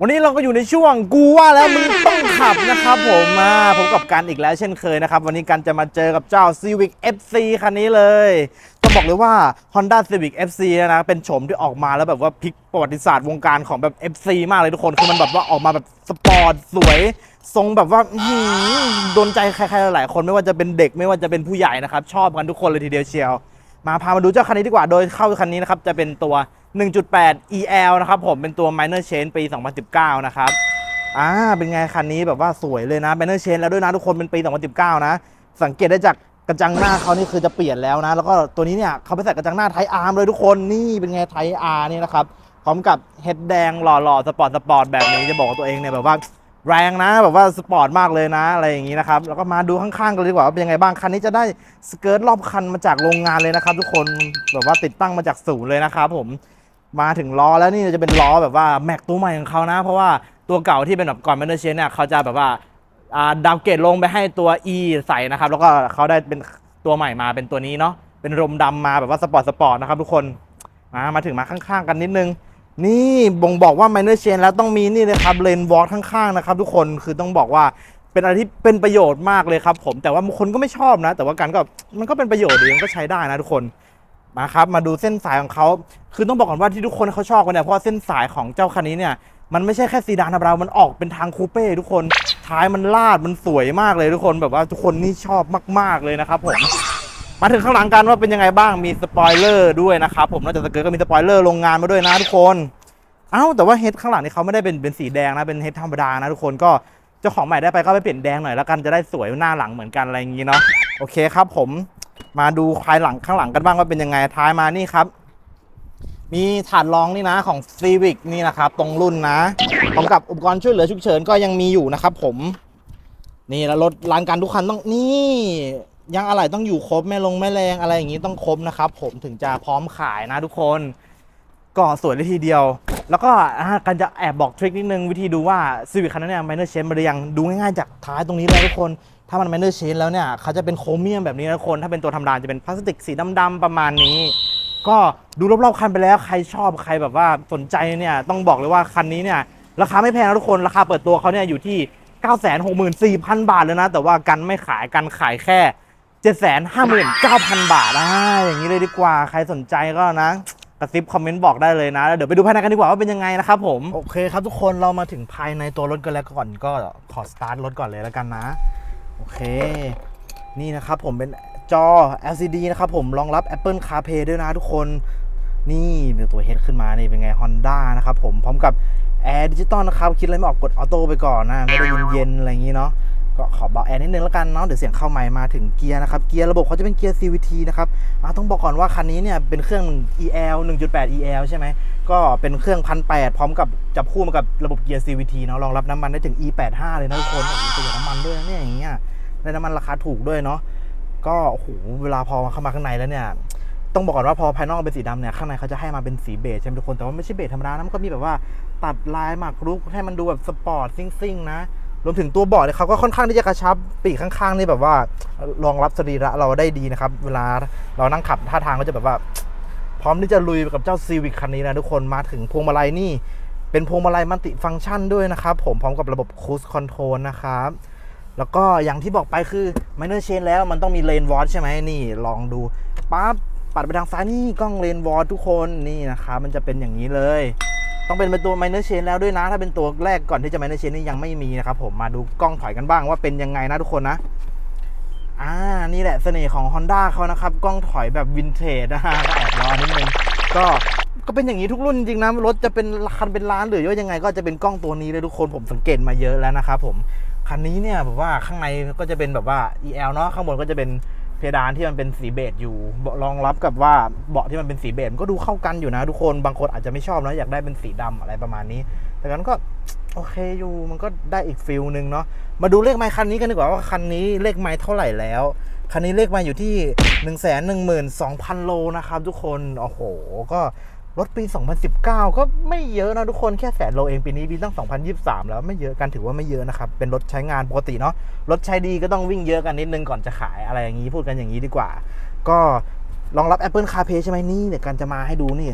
วันนี้เราก็อยู่ในช่วงกูว่าแล้วมึงต้องขับนะครับผมมาพบกับกันอีกแล้วเช่นเคยนะครับ วันนี้กันจะมาเจอกับเจ้า Civic FC คันนี้เลยต้องบอกเลยว่า Honda Civic FC นะเป็นโฉมที่ออกมาแล้วแบบว่าพลิกประวัติศาสตร์วงการของแบบ FC มากเลยทุกคนคือมันแบบว่าออกมาแบบสปอร์ตสวยทรงแบบว่าโดนใจใครๆหลายคนไม่ว่าจะเป็นเด็กไม่ว่าจะเป็นผู้ใหญ่นะครับชอบกันทุกคนเลยทีเดียวเชียว มาพามาดูเจ้าคันนี้ดีกว่า โดยเข้าคันนี้นะครับจะเป็นตัว 1.8 EL นะครับผมเป็นตัว minor change ปี 2019 นะครับอ่าเป็นไงคันนี้แบบว่าสวยเลยนะ minor change แล้วด้วยนะทุกคนเป็นปี 2019 นะ สังเกตได้จากกระจังหน้าเขานี่คือจะเปลี่ยนแล้วนะ แล้วก็ตัวนี้เนี่ยเขาไปใส่กระจังหน้าไทอาร์มเลยทุกคนนี่เป็นไงไทอาร์นี่นะครับพร้อมกับเฮดแดงหล่อๆสปอร์ตสปอร์ตแบบนี้จะบอกว่าตัวเองเนี่ยแบบว่า แรงนะแบบว่าสปอร์ตมากเลยนะอะไรอย่างนี้นะครับแล้วก็มาดูข้างๆกันเลยดีกว่าว่าเป็นยังไงบ้างคันนี้จะได้สเกิร์ตรอบคันมาจากโรงงานเลยนะครับ ทุกคนแบบว่าติดตั้งมาจากศูนย์เลยนะครับผมมาถึงล้อแล้วนี่จะเป็นล้อแบบว่าแม็กตัวใหม่ของเขานะ เพราะว่าตัวเก่าที่เป็นแบบก่อนแมนเดอร์เชนเนี่ยเขาจะแบบว่าดาวเกรดลงไปให้ตัว E ใส่นะครับ แล้วก็เขาได้เป็นตัวใหม่มาเป็นตัวนี้เนาะเป็นรมดำมาแบบว่าสปอร์ตสปอร์ตนะครับทุกคนมามาถึงมาข้างๆ กันนิดนึง นี่บ่งบอกว่า minor chain แล้วต้องมีนี่เลยครับเลนวอล์กข้างๆนะครับทุกคนคือต้องบอกว่าเป็นอะไรที่เป็นประโยชน์มากเลยครับ ผมแต่ว่าบางคนก็ไม่ชอบนะ แต่ว่ากันก็มันก็เป็นประโยชน์ดีมันก็ใช้ได้นะทุกคนมาครับมาดูเส้นสายของเขาคือต้องบอกก่อนว่าที่ทุกคนเขาชอบกันเนี่ยเพราะเส้นสายของเจ้าคันนี้เนี่ยมันไม่ใช่แค่ซีดานธรรมดามันออกเป็นทางคูเป้ทุกคนท้ายมันลาดมันสวยมากเลยทุกคนแบบว่าทุกคนนี่ชอบมาก ๆเลยนะครับผม มาถึงข้างหลังกันว่าเป็นยังไงบ้างมีสปอยเลอร์ด้วยนะครับผมนอกจากสเกิร์ตก็มีสปอยเลอร์โรงงานมาด้วยนะทุกคนเอ้าแต่ว่าเฮดข้างหลังนี่เขาไม่ได้เป็นเป็นสีแดงนะเป็นเฮดธรรมดานะทุกคนก็เจ้าของใหม่ได้ไปก็ไปเปลี่ยนแดงหน่อยแล้วกันจะได้สวยหน้าหลังเหมือนกันอะไรอย่างนี้เนาะโอเคครับ ผมมาดูภายหลังข้างหลังกันบ้างว่าเป็นยังไงท้ายมานี่ครับ มีถาดรองนี่นะของ Civic นี่นะครับ ตรงรุ่นนะพร้อมกับอุปกรณ์ช่วยเหลือฉุกเฉินก็ยังมีอยู่นะครับ ผม นี่แล้วรถร้านการทุกคันต้องนี่ ยังอะไรต้องอยู่ครบแม่ลงแม่แรงอะไรอย่างนี้ต้องครบนะครับ ผมถึงจะพร้อมขายนะทุกคนก็สวยเลยทีเดียว แล้วก็อ่ากันจะแอบบอกทริคนิดนึงวิธีดูว่าซีวิคคันนั้นเนี่ยไมเนอร์เชนมาหรือยังดูง่ายๆจากท้ายตรงนี้เลยทุกคน ถ้ามันไมเนอร์เชนแล้วเนี่ยเขาจะเป็นโครเมียมแบบนี้นะทุกคน ถ้าเป็นตัวธรรมดาจะเป็นพลาสติกสีดำๆประมาณนี้ ก็ดูรอบๆคันไปแล้วใครชอบใครแบบว่าสนใจเนี่ยต้องบอกเลยว่าคันนี้เนี่ยราคาไม่แพงนะทุกคนราคาเปิดตัวเขาเนี่ยอยู่ที่ 964,000 บาทเลยนะ แต่ว่ากันไม่ขายกันขายแค่ 759,000 บาทนะอย่างนี้เลยดีกว่าใครสนใจก็นะกระซิบคอมเมนต์บอกได้เลยนะแล้วเดี๋ยวไปดูภายในกันดีกว่าว่าเป็นยังไงนะครับผม โอเคครับทุกคนเรามาถึงภายในตัวรถกันแล้วก่อนก็ขอสตาร์ทรถก่อนเลยแล้วกันนะ โอเค นี่นะครับผมเป็นจอ LCD นะครับผมรองรับ Apple CarPlay ด้วยนะทุกคนนี่เป็นตัวเฮดขึ้นมานี่เป็นไง Honda นะครับผมพร้อมกับแอร์ดิจิตอลนะครับ คิดอะไรไม่ออกกดออโต้ไปก่อนนะ ไม่ได้เย็นๆอะไรอย่างนี้เนาะ ก็ขอเบาแอร์นิดนึงแล้วกันเนาะเดี๋ยวเสียงเข้าใหม่มาถึงเกียร์นะครับเกียร์ระบบเขาจะเป็นเกียร์ CVT นะครับต้องบอกก่อนว่าคันนี้เนี่ยเป็นเครื่อง EL 1.8 EL ใช่ไหมก็เป็นเครื่องพันแพร้อมกับจับคู่มากับระบบเกียร์ CVT เนาะรองรับน้ำมันได้ถึง E85 เลยนะทุกคนประหยัดน้ำมันด้วยเนี่ยอย่างเงี้ยได้น้ำมันราคาถูกด้วยเนาะก็โอ้โหเวลาพอเข้ามาข้างในแล้วเนี่ยต้องบอกก่อนว่าพอภายนอกเป็นสีดำเนี่ยข้างในเขาจะให้มาเป็นสีเบจใช่ไหมทุกคนแต่ว่าไม่ใช่เบจธรรมดานะมันก็มีแบบว่าตัดลายหมากรุกให้มันดูแบบสปอร์ตซิ่งๆนะ รวมถึงตัวเบาะเนี่ยเขาก็ค่อนข้างที่จะกระชับปีกข้างๆนี่แบบว่ารองรับสรีระเราได้ดีนะครับ เวลาเรานั่งขับท่าทางก็จะแบบว่า พร้อมที่จะลุยกับเจ้าซีวิ c คันนี้นะทุกคนมาถึงพวงมาลัยนี่ เป็นพวงมาลัยมัลติฟังก์ชันด้วยนะครับ ผมพร้อมกับระบบคู i คอนโทรลนะครับแล้วก็อย่างที่บอกไปคือ minor change แล้วมันต้องมีเลนวอ t ใช่ไหมนี่ลองดูปั๊บปัดไปทางซ้ายนี่กล้องเลนวอ t ทุกคนนี่นะครับมันจะเป็นอย่างนี้เลย ต้องเป็นเป็นตัว minor chain แล้วด้วยนะ ถ้าเป็นตัวแรกก่อนที่จะ minor chain นี่ยังไม่มีนะครับผมมาดูกล้องถอยกันบ้างว่าเป็นยังไงนะทุกคนนะอ่านี่แหละเสน่ห์ของ Honda เขานะครับ กล้องถอยแบบวินเทจนะฮะก็แอบรอนิดนึงก็ก็เป็นอย่างนี้ทุกรุ่นจริงนะรถจะเป็นคันเป็นล้านหรือว่ายังไง ก็จะเป็นกล้องตัวนี้เลยทุกคนผมสังเกตมาเยอะแล้วนะครับผมคันนี้เนี่ยแบบว่าข้างในก็จะเป็นแบบว่า EL เนาะข้างบนก็จะเป็น เพดานที่มันเป็นสีเบจอยู่เบาะรองรับกับว่าเบาะที่มันเป็นสีเบจมันก็ดูเข้ากันอยู่นะ ทุกคนบางคนอาจจะไม่ชอบนะอยากได้เป็นสีดำอะไรประมาณนี้ แต่กันก็โอเคอยู่มันก็ได้อีกฟิลหนึ่งเนาะมาดูเลขไมล์คันนี้กันดีกว่าว่าคันนี้เลขไมล์เท่าไหร่แล้ว คันนี้เลขไมล์อยู่ที่ 1 1 2 0 0 0 โลนะครับทุกคนโอ้โหก็ รถปี 2019 ก็ไม่เยอะนะทุกคนแค่แสนโลเองปีนี้ปีตั้ง 2023 แล้วไม่เยอะกันถือว่าไม่เยอะนะครับ เป็นรถใช้งานปกติเนาะรถใช้ดีก็ต้องวิ่งเยอะกันนิดนึงก่อนจะขายอะไรอย่างนี้พูดกันอย่างนี้ดีกว่า ก็รองรับ Apple CarPlay ใช่ไหมนี่เดี๋ยวกันจะมาให้ดูนี่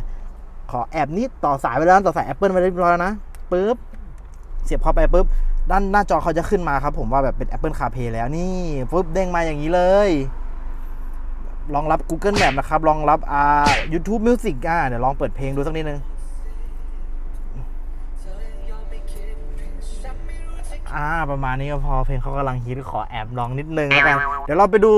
ขอแอบนิดต่อสายไปแล้วต่อสาย Apple ไปเรียบร้อยแล้วนะปึ๊บเสียบเข้าไปปุ๊บด้านหน้าจอเขาจะขึ้นมาครับ ผมว่าแบบเป็น Apple CarPlay แล้วนี่ปุ๊บเด้งมาอย่างนี้เลย รองรับ Google Map นะครับ รองรับอ่า YouTube Music อ่าเดี๋ยวลองเปิดเพลงดูสักนิดนึงอ่าประมาณนี้ก็พอเพลงเขากำลังฮิตขอแอบลองนิดนึงแล้วกัน เดี๋ยวเราไปดู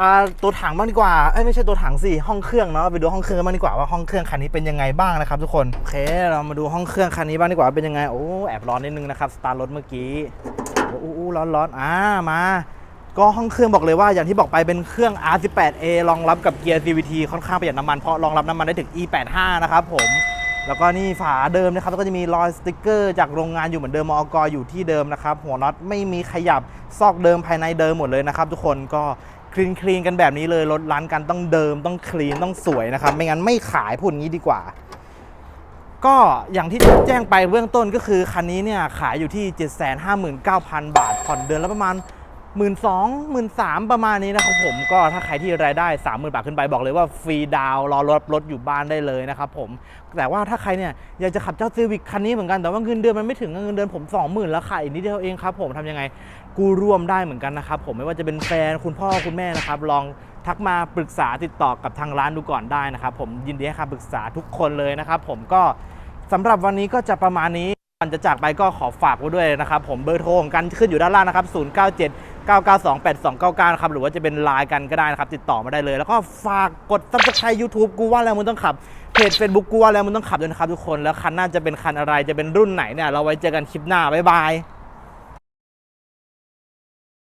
อ่าตัวถังบ้างดีกว่าเอ้ยไม่ใช่ตัวถังสิห้องเครื่องเนาะไปดูห้องเครื่องบ้างดีกว่าว่าห้องเครื่องคันนี้เป็นยังไงบ้างนะครับ ทุกคนโอเคเรามาดูห้องเครื่องคันนี้บ้างดีกว่าเป็นยังไงโอ้แอบร้อนนิดนึงนะครับสตาร์ทรถเมื่อกี้โอ้โอ้ร้อนร้อนอ่ามา ก็ห้องเครื่องบอกเลยว่าอย่างที่บอกไปเป็นเครื่อง R18A รองรับกับเกียร์ CVT ค่อนข้างประหยัดน้ำมันเพราะรองรับน้ำมันได้ถึง E85 นะครับผมแล้วก็นี่ฝาเดิมนะครับแล้วก็จะมีรอยสติกเกอร์จากโรงงานอยู่เหมือนเดิมมอกอยู่ที่เดิมนะครับหัวน็อตไม่มีขยับซอกเดิมภายในเดิมหมดเลยนะครับทุกคนก็คลีนคลีนกันแบบนี้เลยรถร้านกันต้องเดิมต้องคลีนต้องสวยนะครับไม่งั้นไม่ขายพูดงี้ดีกว่า ก็อย่างที่แจ้งไปเบื้องต้นก็คือคันนี้เนี่ยขายอยู่ที่ 759,000 บาทผ่อนเดือนละประมาณ 1 2 0 0 0 1 3 0ประมาณนี้นะครับผมก็ถ้าใครที่รายได้30,000บาทขึ้นไปบอกเลยว่าฟรีดาวรอรถรถอยู่บ้านได้เลยนะครับผมแต่ว่าถ้าใครเนี่ยอยากจะขับเจ้าซีวิกคันนี้เหมือนกันแต่ว่าเงินเดือนมันไม่ถึงเงินเดือนผม20,000แล้วค่ะอีกนิดเดียวเองครับผมทำยังไงกูร่วมได้เหมือนกันนะครับผมไม่ว่าจะเป็นแฟนคุณพ่อคุณแม่นะครับลองทักมาปรึกษาติดต่อกับทางร้านดูก่อนได้นะครับผมยินดีให้คำปรึกษาทุกคนเลยนะครับผมก็สำหรับวันนี้ก็จะประมาณนี้ก่อนจะจากไปก็ขอฝากไว้ด้วยนะครับผมเบอร์โทรของกันขึ้นอยู่ด้านล่างนะครับ097 992 8299นะครับหรือว่าจะเป็นไลน์กันก็ได้นะครับ ติดต่อมาได้เลย แล้วก็ฝากกด subscribe YouTube กูว่าแล้วมึงต้องขับเพจ Facebook กูว่าแล้วมึงต้องขับด้วยนะครับทุกคนแล้วคันหน่าจะเป็นคันอะไรจะเป็นรุ่นไหนเนี่ยเราไว้เจอกันคลิปหน้าบ๊ายบาย